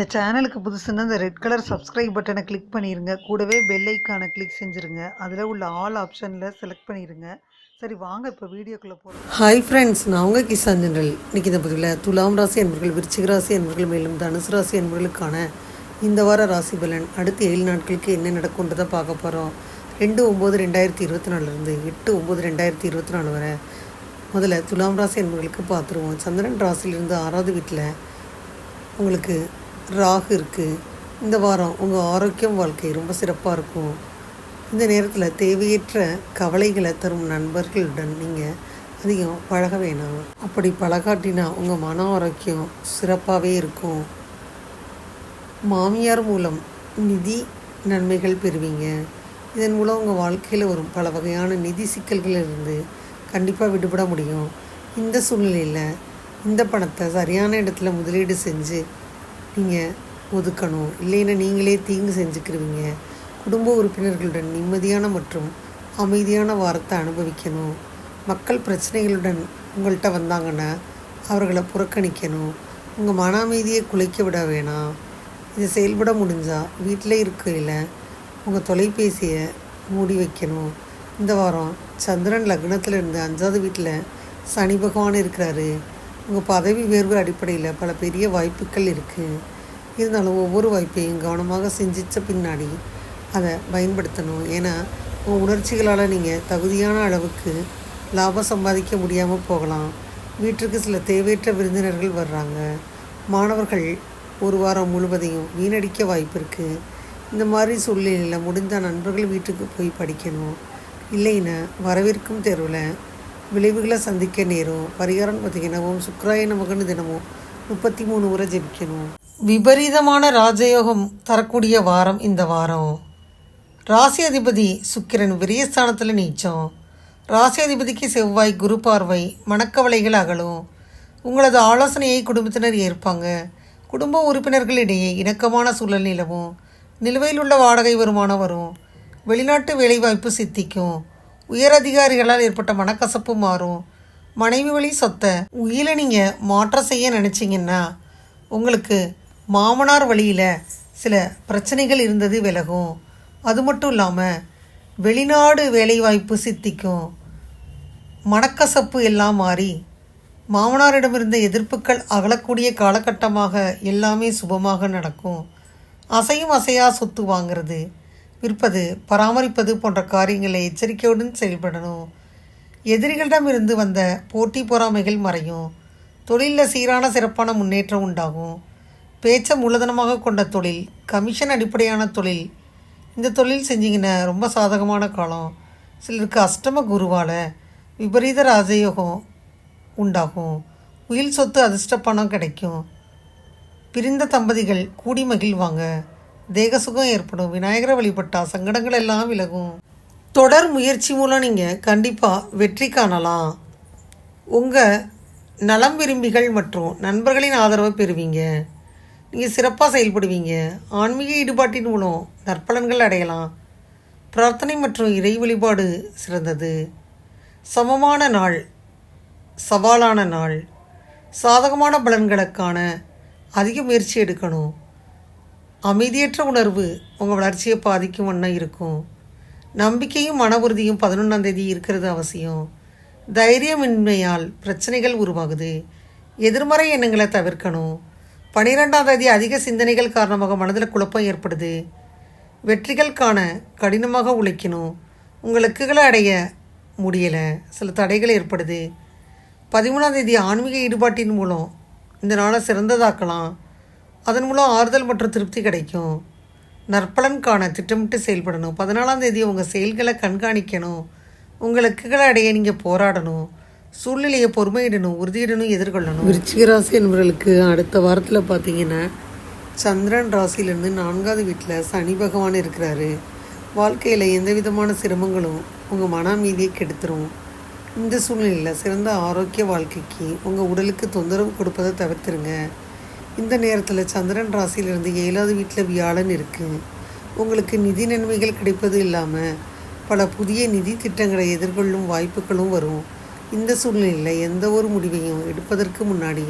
இந்த சேனலுக்கு புதுசுன்னா இந்த ரெட் கலர் சப்ஸ்கிரைப் பட்டனை கிளிக் பண்ணிடுங்க கூடவே பெல் ஐக்கானை கிளிக் செஞ்சுருங்க. அதில் உள்ள ஆல் ஆப்ஷனில் செலக்ட் பண்ணிடுங்க சரி வாங்க இப்போ வீடியோக்குள்ளே போகிறோம் ஹாய் ஃப்ரெண்ட்ஸ் நான் உங்கள் கிசான் ஜெனரல். இன்றைக்கி இந்த பதிவில் துலாம் ராசி என்பர்கள் விருச்சிக ராசி என்பவர்கள் மேலும் தனுசு ராசி என்பவர்களுக்கான இந்த வார ராசி பலன் அடுத்த ஏழு நாட்களுக்கு என்ன நடக்கும்ன்றதை பார்க்க போகிறோம் ரெண்டு ஒம்பது ரெண்டாயிரத்தி இருபத்தி நாலுலேருந்து எட்டு ஒம்பது ரெண்டாயிரத்தி இருபத்தி நாலு வரை முதல்ல துலாம் ராசி என்பவர்களுக்கு பார்த்துருவோம். சந்திரன் ராசியிலிருந்து ஆறாவது வீட்டில் உங்களுக்கு ராகு இருக்குது இந்த வாரம் உங்கள் ஆரோக்கியம் வாழ்க்கை ரொம்ப சிறப்பாக இருக்கும். இந்த நேரத்தில் தேவையற்ற கவலைகளை தரும் நண்பர்களுடன் நீங்கள் அதிகம் பழக வேணாம். அப்படி பழகாட்டினா உங்கள் மன ஆரோக்கியம் சிறப்பாகவே இருக்கும். மாமியார் மூலம் நிதி நன்மைகள் பெறுவீங்க. இதன் மூலம் உங்கள் வாழ்க்கையில் வரும் பல வகையான நிதி சிக்கல்களிலிருந்து கண்டிப்பாக விடுபட முடியும். இந்த சூழ்நிலையில் இந்த பணத்தை சரியான இடத்துல முதலீடு செஞ்சு நீங்கள் ஒதுக்கணும். இல்லைன்னா நீங்களே தீங்கு செஞ்சுக்கிருவீங்க. குடும்ப உறுப்பினர்களுடன் நிம்மதியான மற்றும் அமைதியான வாரத்தை அனுபவிக்கணும். மக்கள் பிரச்சனைகளுடன் உங்கள்கிட்ட வந்தாங்கன்னா அவர்களை புறக்கணிக்கணும். உங்கள் மன அமைதியை குலைக்க விட வேணாம். இது செயல்பட முடிஞ்சால் வீட்டில் இருக்கையில் உங்கள் தொலைபேசியை மூடி வைக்கணும். இந்த வாரம் சந்திரன் லக்னத்தில் இருந்து அஞ்சாவது வீட்டில் சனி பகவான் இருக்கிறாரு. உங்கள் பதவி உயர்வு அடிப்படையில் பல பெரிய வாய்ப்புகள் இருக்குது இருந்தாலும் ஒவ்வொரு வாய்ப்பையும் கவனமாக சிந்தித்த பின்னாடி அதை பயன்படுத்தணும். ஏன்னா உங்கள் உணர்ச்சிகளால் நீங்கள் தகுதியான அளவுக்கு லாபம் சம்பாதிக்க முடியாமல் போகலாம். வீட்டிற்கு சில தேவையற்ற விருந்தினர்கள் வர்றாங்க. மாணவர்கள் ஒரு வாரம் முழுவதையும் வீணடிக்க வாய்ப்பு இருக்குது இந்த மாதிரி சூழ்நிலையில் முடிந்த நண்பர்கள் வீட்டுக்கு போய் படிக்கணும். இல்லைன்னா வரவிருக்கும் தேர்வில் விளைவுகளை சந்திக்க நேரும். பரிகாரம் பார்த்தீங்கன்னா ஓம் சுக்ராய நமகன்னு தினமும் முப்பத்தி மூணு முறை ஜெபிக்கணும். விபரீதமான ராஜயோகம் தரக்கூடிய வாரம் இந்த வாரம். ராசி அதிபதி சுக்கிரன் விரியஸ்தானத்தில் நீச்சம். ராசி அதிபதிக்கு செவ்வாய் குரு பார்வை மனக்கவலைகள் அகலும். உங்களது ஆலோசனையை குடும்பத்தினர் ஏற்பாங்க. குடும்ப உறுப்பினர்களிடையே இணக்கமான சூழல் நிலவும். நிலுவையில் உள்ள வாடகை வருமானம் வரும். வெளிநாட்டு வேலைவாய்ப்பு சித்திக்கும். உயரதிகாரிகளால் ஏற்பட்ட மனக்கசப்பு மாறும். மனைவி வழி சொத்தை. உயிரை நீங்கள் மாற்றம் செய்ய நினச்சிங்கன்னா உங்களுக்கு மாமனார் வழியில் சில பிரச்சனைகள் இருந்தது விலகும். அது மட்டும் இல்லாமல் வெளிநாடு வேலைவாய்ப்பு சித்திக்கும். மனக்கசப்பு எல்லாம் மாறி மாமனாரிடமிருந்த எதிர்ப்புகள் அகலக்கூடிய காலகட்டமாக எல்லாமே சுபமாக நடக்கும். அசையும் அசையா சொத்து வாங்கிறது விற்பது பராமரிப்பது போன்ற காரியங்களை எச்சரிக்கையுடன் செயல்படணும். எதிரிகளிடமிருந்து வந்த போட்டி பொறாமைகள் மறையும். தொழிலில் சீரான சிறப்பான முன்னேற்றம் உண்டாகும். பேச்சை மூலதனமாக கொண்ட தொழில் கமிஷன் அடிப்படையான தொழில். இந்த தொழில் செஞ்சிங்கன்னா ரொம்ப சாதகமான காலம். சிலருக்கு அஷ்டம குருவால் விபரீத ராஜயோகம் உண்டாகும். உயில் சொத்து அதிர்ஷ்ட பணம் கிடைக்கும். பிரிந்த தம்பதிகள் கூடி மகிழ்வாங்க. தேக சுகம் ஏற்படும். விநாயகரை வழிபட்டால் சங்கடங்கள் எல்லாம் விலகும். தொடர் முயற்சி மூலம் நீங்கள் கண்டிப்பாக வெற்றி காணலாம். உங்கள் நலம் விரும்பிகள் மற்றும் நண்பர்களின் ஆதரவை பெறுவீங்க. நீங்கள் சிறப்பாக செயல்படுவீங்க. ஆன்மீக ஈடுபாட்டின் மூலம் நற்பலன்கள் அடையலாம். பிரார்த்தனை மற்றும் இறை வழிபாடு சிறந்தது. சமமான நாள் சவாலான நாள். சாதகமான பலன்களுக்கான அதிக முயற்சி எடுக்கணும். அமைதியற்ற உணர்வு உங்கள் வளர்ச்சியை பாதிக்கும் வண்ணம் இருக்கும். நம்பிக்கையும் மன உறுதியும் பதினொன்றாம் தேதி இருக்கிறது அவசியம். தைரியமின்மையால் பிரச்சனைகள் உருவாகுது. எதிர்மறை எண்ணங்களை தவிர்க்கணும். பனிரெண்டாம் தேதி அதிக சிந்தனைகள் காரணமாக மனதில் குழப்பம் ஏற்படுது. வெற்றிகள் காண கடினமாக உழைக்கணும். உங்கள் இலக்குகளை அடைய முடியலை. சில தடைகள் ஏற்படுது. பதிமூணாம் தேதி ஆன்மீக ஈடுபாட்டின் மூலம் இந்த நாளை சிறந்ததாக்கலாம். அதன் மூலம் ஆறுதல் மற்றும் திருப்தி கிடைக்கும். நற்பலன் காண திட்டமிட்டு செயல்படணும். பதினாலாம் தேதி உங்கள் செயல்களை கண்காணிக்கணும். உங்கள் இலக்குகளை அடைய நீங்கள் போராடணும். சூழ்நிலையை பொறுமையிடணும் உறுதியிடணும் எதிர்கொள்ளணும். விருச்சிக ராசி என்பவர்களுக்கு அடுத்த வாரத்தில் பார்த்தீங்கன்னா சந்திரன் ராசியிலேருந்து நான்காவது வீட்டில் சனி பகவான் இருக்கிறாரு. வாழ்க்கையில் எந்த விதமான சிரமங்களும் உங்கள் மன அமைதியை கெடுத்துரும். இந்த சூழ்நிலையில் சிறந்த ஆரோக்கிய வாழ்க்கைக்கு உங்கள் உடலுக்கு தொந்தரவு கொடுப்பதை தவிர்த்துருங்க. இந்த நேரத்தில் சந்திரன் ராசியிலிருந்து ஏழாவது வீட்டில் வியாழன் இருக்குது உங்களுக்கு நிதி நன்மைகள் கிடைப்பது இல்லாமல் பல புதிய நிதி திட்டங்களை எதிர்கொள்ளும் வாய்ப்புகளும் வரும். இந்த சூழ்நிலையில் எந்த ஒரு முடிவையும் எடுப்பதற்கு முன்னாடி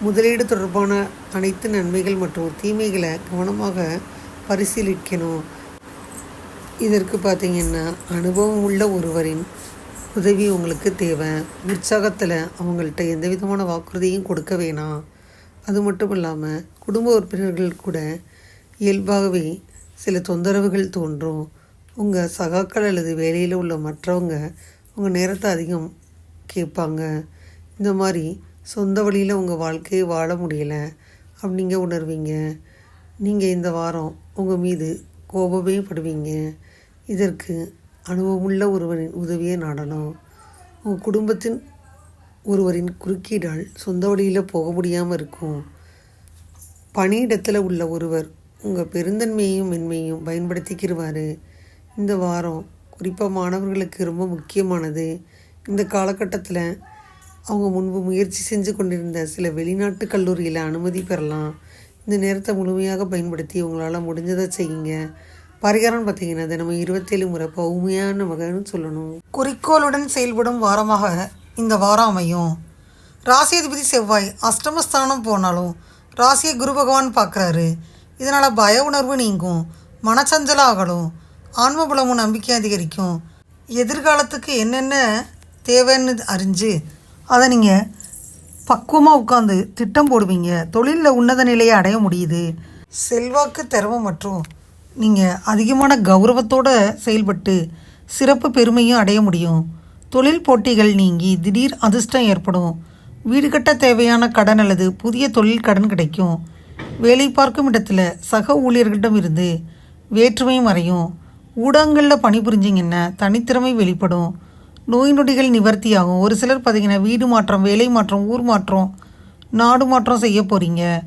முதலீடு தொடர்பான அனைத்து நன்மைகள் மற்றும் தீமைகளை கவனமாக பரிசீலிக்கணும். இதற்கு பார்த்தீங்கன்னா அனுபவம் உள்ள ஒருவரின் உதவி உங்களுக்கு தேவை. உற்சாகத்தில் அவங்கள்ட்ட எந்த விதமான வாக்குறுதியும் கொடுக்க வேணாம். அது மட்டும் இல்லாமல் குடும்ப உறுப்பினர்கள் கூட இயல்பாகவே சில தொந்தரவுகள் தோன்றும். உங்கள் சகாக்கள் அல்லது வேலையில் உள்ள மற்றவங்க உங்கள் நேரத்தை அதிகம் கேட்பாங்க. இந்த மாதிரி சொந்த வழியில் உங்கள் வாழ்க்கையை வாழ முடியலை அப்படிங்க உணர்வீங்க. நீங்கள் இந்த வாரம் உங்கள் மீது கோபமே படுவீங்க. இதற்கு அனுபவமுள்ள ஒருவரின் உதவியை நாடணும். உங்கள் குடும்பத்தின் ஒருவரின் குறுக்கீடால் சொந்த வழியில் போக முடியாமல் இருக்கும். பணியிடத்தில் உள்ள ஒருவர் உங்கள் பெருந்தன்மையையும் மென்மையும் பயன்படுத்திக்கிடுவார் இந்த வாரம் குறிப்பாக மாணவர்களுக்கு ரொம்ப முக்கியமானது. இந்த காலகட்டத்தில் அவங்க முன்பு முயற்சி செஞ்சு கொண்டிருந்த சில வெளிநாட்டு கல்லூரியில் அனுமதி பெறலாம். இந்த நேரத்தை முழுமையாக பயன்படுத்தி உங்களால் முடிஞ்சதை செய்யுங்க. பரிகாரம் பார்த்தீங்கன்னா தினமும் இருபத்தேழு முறை பௌமையான மகன்னு சொல்லணும். குறிக்கோளுடன் செயல்படும் வாரமாக இந்த வாரம் அமையும். ராசியதிபதி செவ்வாய் அஷ்டமஸ்தானம் போனாலும் ராசியை குரு பகவான் பார்க்குறாரு. இதனால் பய உணர்வு நீங்கும். மனச்சஞ்சலம் ஆகலும். ஆன்மபலமும் நம்பிக்கை அதிகரிக்கும். எதிர்காலத்துக்கு என்னென்ன தேவைன்னு அறிஞ்சு அதை நீங்கள் பக்குவமாக உட்காந்து திட்டம் போடுவீங்க. தொழிலில் உன்னத நிலையை அடைய முடியுது. செல்வாக்கு திறமை மற்றும் நீங்கள் அதிகமான கௌரவத்தோடு செயல்பட்டு சிறப்பு பெருமையும் அடைய முடியும். தொழில் போட்டிகள் நீங்கி திடீர் அதிர்ஷ்டம் ஏற்படும். வீடு கட்ட தேவையான கடன் அல்லது புதிய தொழில் கடன் கிடைக்கும். வேலை பார்க்கும் இடத்துல சக ஊழியர்களிடம் இருந்து வேற்றுமை மறையும். ஊடகங்களில் பணிபுரிஞ்சிங்கன்னா தனித்திறமை வெளிப்படும். நோய் நொடிகள் நிவர்த்தியாகும். ஒரு சிலர் பார்த்திங்கன்னா வீடு மாற்றம் வேலை மாற்றம் ஊர் மாற்றம் நாடு மாற்றம் செய்ய போகிறீங்க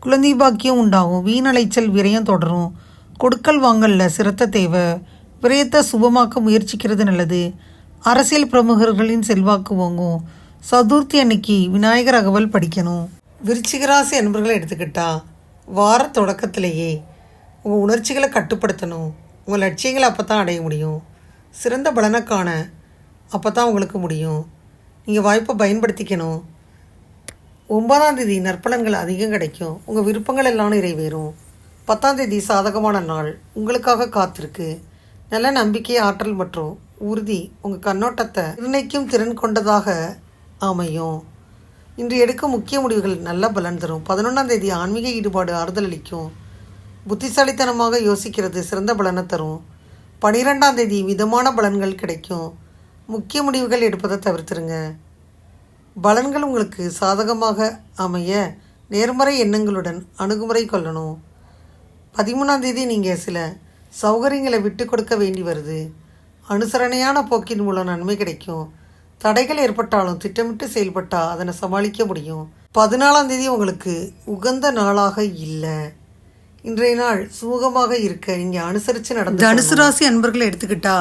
குழந்தை பாக்கியம் உண்டாகும். வீணலைச்சல் விரயம் தொடரும். கொடுக்கல் வாங்கலில் சிரத்த தேவை. விரயத்தை சுபமாக்க முயற்சிக்கிறது நல்லது. அரசியல் பிரமுகர்களின் செல்வாக்கு ஓங்கும் சதுர்த்தி அன்னைக்கு விநாயகர் அகவல் படிக்கணும். விருச்சிகராசி அன்பர்களை எடுத்துக்கிட்டா வார தொடக்கத்திலேயே உங்கள் உணர்ச்சிகளை கட்டுப்படுத்தணும். உங்கள் லட்சியங்களை அப்போ தான் அடைய முடியும். சிறந்த பலனை காண அப்போ தான் உங்களுக்கு முடியும். நீங்கள் வாய்ப்பை பயன்படுத்திக்கணும். ஒன்பதாம் தேதி நற்பலன்கள் அதிகம் கிடைக்கும். உங்கள் விருப்பங்கள் எல்லாம் நிறைவேறும். பத்தாம் தேதி சாதகமான நாள் உங்களுக்காக காத்திருக்கு. நல்ல நம்பிக்கை ஆற்றல் மற்றும் உறுதி. உங்கள் கண்ணோட்டத்தை நிர்ணயிக்கும் திறன் கொண்டதாக அமையும். இன்று எடுக்கும் முக்கிய முடிவுகள் நல்ல பலன் தரும். பதினொன்றாம் தேதி ஆன்மீக ஈடுபாடு ஆறுதல் அளிக்கும். புத்திசாலித்தனமாக யோசிக்கிறது சிறந்த பலனை தரும். பனிரெண்டாம் தேதி மிதமான பலன்கள் கிடைக்கும். முக்கிய முடிவுகள் எடுப்பதை தவிர்த்துருங்க. பலன்கள் உங்களுக்கு சாதகமாக அமைய நேர்மறை எண்ணங்களுடன் அணுகுமுறை கொள்ளணும். பதிமூணாம் தேதி நீங்கள் சில சௌகரியங்களை விட்டு கொடுக்க வேண்டி வருது. அனுசரணையான போக்கின் மூலம் நன்மை கிடைக்கும். தடைகள் ஏற்பட்டாலும் திட்டமிட்டு செயல்பட்டால் அதனை சமாளிக்க முடியும். பதினாலாம் தேதி உங்களுக்கு உகந்த நாளாக இல்லை. இன்றைய நாள் சுமூகமாக இருக்க நீங்கள் அனுசரித்து நடந்து தனுசு ராசி அன்பர்களை எடுத்துக்கிட்டா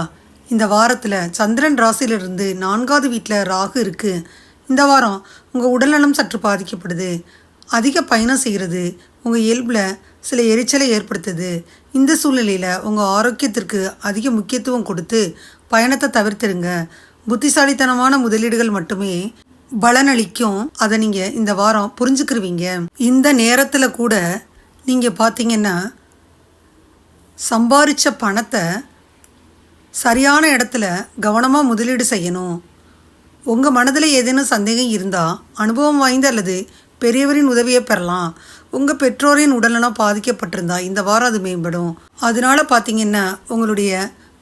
இந்த வாரத்தில் சந்திரன் ராசியிலிருந்து நான்காவது வீட்டில் ராகு இருக்குது இந்த வாரம் உங்கள் உடல்நலம் சற்று பாதிக்கப்படுது. அதிக பயணம் செய்கிறது உங்கள் இயல்பில் சில எரிச்சலை ஏற்படுத்துது. இந்த சூழ்நிலையில் உங்கள் ஆரோக்கியத்திற்கு அதிக முக்கியத்துவம் கொடுத்து பயணத்தை தவிர்த்துருங்க. புத்திசாலித்தனமான முதலீடுகள் மட்டுமே பலனளிக்கும். அதை நீங்கள் இந்த வாரம் புரிஞ்சுக்கிருவீங்க. இந்த நேரத்தில் கூட நீங்கள் பார்த்தீங்கன்னா சம்பாரித்த பணத்தை சரியான இடத்துல கவனமாக முதலீடு செய்யணும். உங்கள் மனதில் ஏதேனும் சந்தேகம் இருந்தால் அனுபவம் வாய்ந்த அல்லது பெரியவரின் உதவியை பெறலாம். உங்கள் பெற்றோரின் உடல்நலம் பாதிக்கப்பட்டிருந்தா இந்த வாரம் அது மேம்படும். அதனால பார்த்தீங்கன்னா உங்களுடைய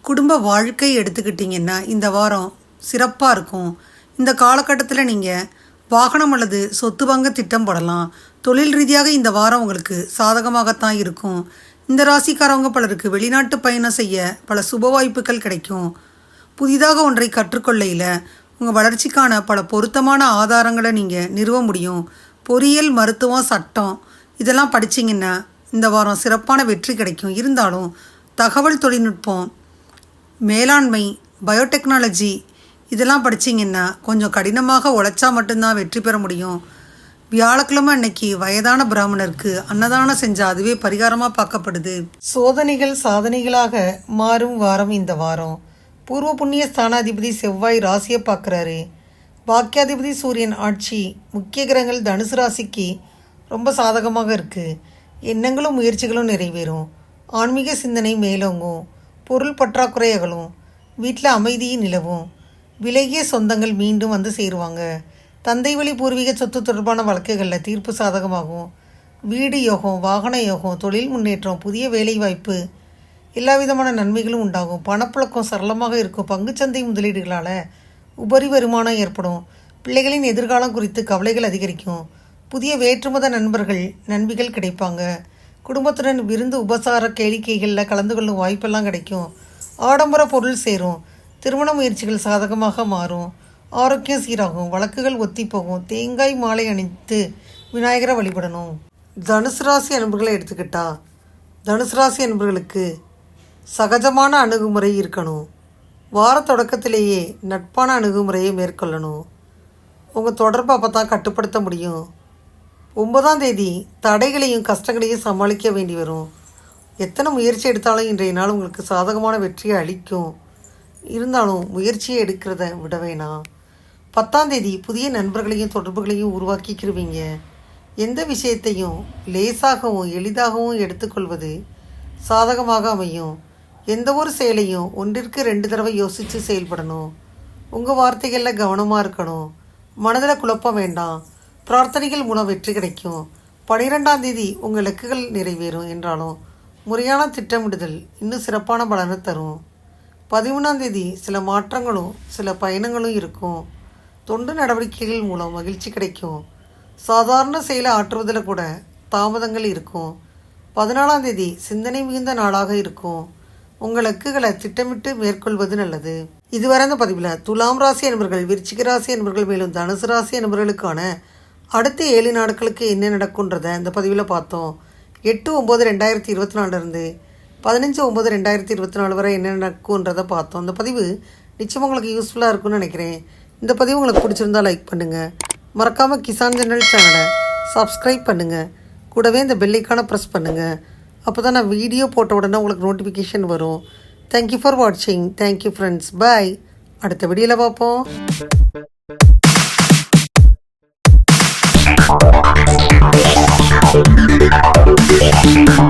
குடும்ப வாழ்க்கை எடுத்துக்கிட்டிங்கன்னா இந்த வாரம் சிறப்பாக இருக்கும். இந்த காலகட்டத்தில் நீங்கள் வாகனம் அல்லது சொத்து வாங்க திட்டம் போடலாம் தொழில் ரீதியாக இந்த வாரம் உங்களுக்கு சாதகமாகத்தான் இருக்கும். இந்த ராசிக்காரவங்க பலருக்கு வெளிநாட்டு பயணம் செய்ய பல சுப வாய்ப்புகள் கிடைக்கும். புதிதாக ஒன்றை கற்றுக்கொள்ளையில் உங்கள் வளர்ச்சிக்கான பல பொருத்தமான ஆதாரங்களை நீங்கள் நிறுவ முடியும். பொறியியல் மருத்துவம் சட்டம் இதெல்லாம் படிச்சிங்கன்னா இந்த வாரம் சிறப்பான வெற்றி கிடைக்கும். இருந்தாலும் தகவல் தொழில்நுட்பம் மேலாண்மை பயோடெக்னாலஜி இதெல்லாம் படிச்சிங்கன்னா கொஞ்சம் கடினமாக உழைச்சா மட்டும்தான் வெற்றி பெற முடியும். வியாழக்கிழமை அன்னைக்கு வயதான பிராமணருக்கு அன்னதானம் செஞ்சால் அதுவே பரிகாரமாக பார்க்கப்படுது. சோதனைகள் சாதனைகளாக மாறும் வாரம் இந்த வாரம். பூர்வ புண்ணிய ஸ்தானாதிபதி செவ்வாய் ராசியை பார்க்குறாரு. பாக்கியாதிபதி சூரியன் ஆட்சி முக்கிய கிரகங்கள் தனுசு ராசிக்கு ரொம்ப சாதகமாக இருக்குது எண்ணங்களும் முயற்சிகளும் நிறைவேறும். ஆன்மீக சிந்தனை மேலோங்கும். பொருள் பற்றாக்குறை அகலும். வீட்டில் அமைதியும் நிலவும். விலகிய சொந்தங்கள் மீண்டும் வந்து சேருவாங்க. தந்தை வழி பூர்வீக சொத்து தொடர்பான வழக்குகளில் தீர்ப்பு சாதகமாகும். வீடு யோகம் வாகன யோகம் தொழில் முன்னேற்றம் புதிய வேலைவாய்ப்பு எல்லா விதமான நன்மைகளும் உண்டாகும். பணப்புழக்கம் சரளமாக இருக்கும். பங்குச்சந்தை முதலீடுகளால் உபரி வருமானம் ஏற்படும். பிள்ளைகளின் எதிர்காலம் குறித்து கவலைகள் அதிகரிக்கும். புதிய வேற்றுமத நண்பர்கள் நண்பிகள் கிடைப்பாங்க. குடும்பத்துடன் விருந்து உபசார கேளிக்கைகளில் கலந்து கொள்ளும் வாய்ப்பெல்லாம் கிடைக்கும். ஆடம்பர பொருள் சேரும். திருமண முயற்சிகள் சாதகமாக மாறும். ஆரோக்கியம் சீராகும். வழக்குகள் ஒத்தி போகும் தேங்காய் மாலை அணித்து விநாயகரை வழிபடணும். தனுசு ராசி அன்பர்களை எடுத்துக்கிட்டா தனுசு ராசி அன்பர்களுக்கு சகஜமான அணுகுமுறை இருக்கணும். வார தொடக்கத்திலேயே நட்பான அணுகுமுறையை மேற்கொள்ளணும். உங்கள் தொடர்பை அப்போ தான் கட்டுப்படுத்த முடியும். ஒன்பதாம் தேதி தடைகளையும் கஷ்டங்களையும் சமாளிக்க வேண்டி வரும். எத்தனை முயற்சி எடுத்தாலும் இன்றைய நாள் உங்களுக்கு சாதகமான வெற்றியை அளிக்கும். இருந்தாலும் முயற்சியை எடுக்கிறத விட வேணாம். பத்தாம் தேதி புதிய நண்பர்களையும் தொடர்புகளையும் உருவாக்கிக்கிருவீங்க. எந்த விஷயத்தையும் லேசாகவும் எளிதாகவும் எடுத்துக்கொள்வது சாதகமாக அமையும். எந்த ஒரு செயலையும் ஒன்றிற்கு ரெண்டு தடவை யோசித்து செயல்படணும். உங்கள் வார்த்தைகளில் கவனமாக இருக்கணும். மனதில் குழப்பம் வேண்டாம். பிரார்த்தனைகள் மூலம் வெற்றி கிடைக்கும். பனிரெண்டாம் தேதி உங்கள் இலக்குகள் நிறைவேறும் என்றாலும் முறையான திட்டமிடுதல் இன்னும் சிறப்பான பலனை தரும். பதிமூணாம் தேதி சில மாற்றங்களும் சில பயணங்களும் இருக்கும். தொண்டு நடவடிக்கைகள் மூலம் மகிழ்ச்சி கிடைக்கும். சாதாரண செயலை ஆற்றுவதில் கூட தாமதங்கள் இருக்கும். பதினாலாம் தேதி சிந்தனை மிகுந்த நாளாக இருக்கும். உங்கள் இலக்குகளை திட்டமிட்டு மேற்கொள்வது நல்லது. இதுவரை அந்த பதிவில் துலாம் ராசி என்பவர்கள் விருச்சிக ராசி என்பவர்கள் மேலும் தனுசு ராசி என்பவர்களுக்கான அடுத்த ஏழு நாட்களுக்கு என்ன நடக்குன்றதை இந்த பதிவில் பார்த்தோம். எட்டு ஒம்பது ரெண்டாயிரத்தி இருபத்தி நாலுலேருந்து பதினஞ்சு ஒம்பது ரெண்டாயிரத்தி இருபத்தி நாலு வரை என்ன நடக்குன்றதை பார்த்தோம். இந்த பதிவு நிச்சயமாக உங்களுக்கு யூஸ்ஃபுல்லாக இருக்கும்னு நினைக்கிறேன். இந்த பதிவு உங்களுக்கு பிடிச்சிருந்தா லைக் பண்ணுங்கள் மறக்காமல் கிசான் ஜெனரல் சேனலை சப்ஸ்கிரைப் பண்ணுங்கள் கூடவே இந்த பெல்லைக்கான ப்ரெஸ் பண்ணுங்கள் அப்போ தான் நான் வீடியோ போட்ட உடனே உங்களுக்கு நோட்டிஃபிகேஷன் வரும். தேங்க்யூ ஃபார் வாட்சிங் தேங்க்யூ ஃப்ரெண்ட்ஸ் பாய் அடுத்த வீடியோவில் பார்ப்போம். すげえな。